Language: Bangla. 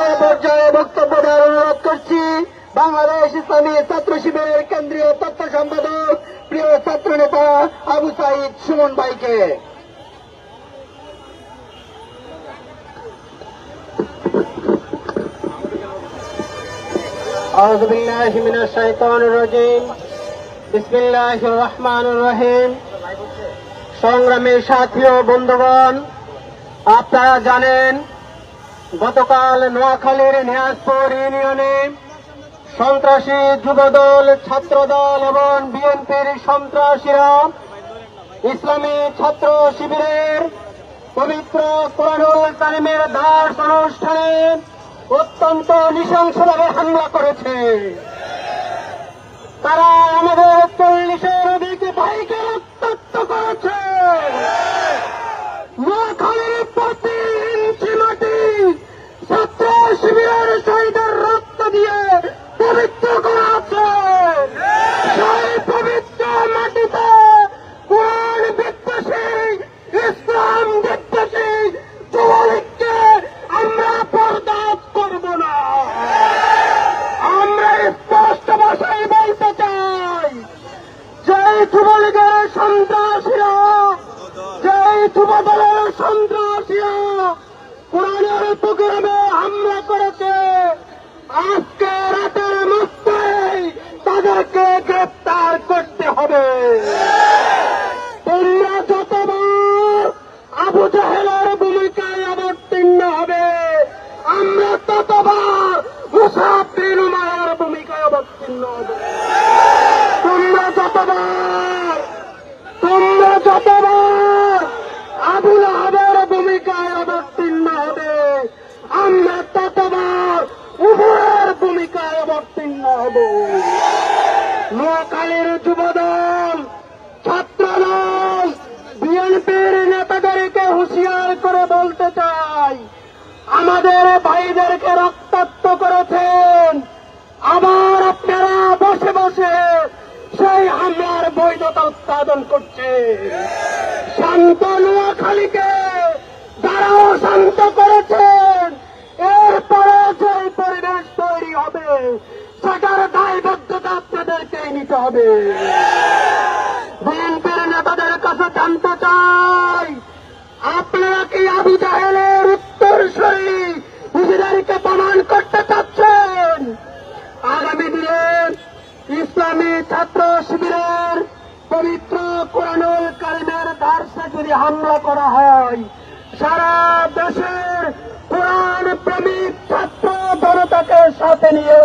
এ পর্যায়ে বক্তব্য দেওয়ার অনুরোধ করছি বাংলাদেশ ইসলামী ছাত্র শিবিরের কেন্দ্রীয় তথ্য সম্পাদক প্রিয় ছাত্র নেতা আবু সাইদ সুমন ভাইকে أعوذ بالله من الشيطان الرجيم بسم الله الرحمن الرحيم সংগ্রামী সাথী ও বন্ধুগণ আপনারা জানেন গতকাল নোয়াখালীর নিয়াজপুর ইউনিয়নে সন্ত্রাসী যুবদল ছাত্রদল এবং বিএনপির সন্ত্রাসীরা ইসলামী ছাত্র শিবিরের পবিত্র কোরআনুল কারিমের দাস অনুষ্ঠানে অত্যন্ত নৃশংসভাবে হামলা করেছে। তারা আমাদের চল্লিশের শহীদের রক্ত দিয়ে পবিত্র করা আছে সেই পবিত্র মাটিতে কোরআন বিদ্বেষী, ইসলাম বিদ্বেষী যুবলীগকে আমরা বরদাস্ত করব না। আমরা স্পষ্ট ভাষায় বলতে চাই যে যুবলীগের সন্ত্রাসীরা যে যুবদলের সন্ত্রাসীরা কোরআনের প্রোগ্রামে হামলা করেছে আজকে রাতের মধ্যেই তাদেরকে গ্রেপ্তার করতে হবে। তোমরা যতবার আবু জাহেলের ভূমিকায় অবতীর্ণ হবে। আমরা ততবার মুসাফির মায়ের ভূমিকায় অবতীর্ণ হবে তোমরা যতবার তোমরা যতবার আবুল আহাবের ভূমিকায় অবতীর্ণ হবে আমরা ততবার উভয়ের ভূমিকায় অবতীর্ণ হব। নোয়াখালীর যুবদল, ছাত্রদল, বিএনপির নেতাদেরকে হুঁশিয়ার করে বলতে চাই, আমাদের ভাইদেরকে রক্তাক্ত করেছেন। আবার আপনারা বসে বসে সেই হামলার বৈধতা উৎপাদন করছে শান্ত নোয়াখালীকে যারাও শান্ত করেছেন, এরপরে যে পরিবেশ তৈরি হবে সেটার দায়বদ্ধতা আপনাদেরকেই নিতে হবে। বিএনপির নেতাদের কাছে জানতে চাই, আপনারা কি আবু জাহেলের উত্তরসূরি নিজেদেরকে প্রমাণ করতে চাচ্ছেন? আগামী দিনে ইসলামী ছাত্র শিবিরের পবিত্র কোরআনুল কারিমের দার্সে যদি হামলা করা হয়, সারা দেশের কোরআন প্রেমিক ছাত্র জনতাকে সাথে নিয়ে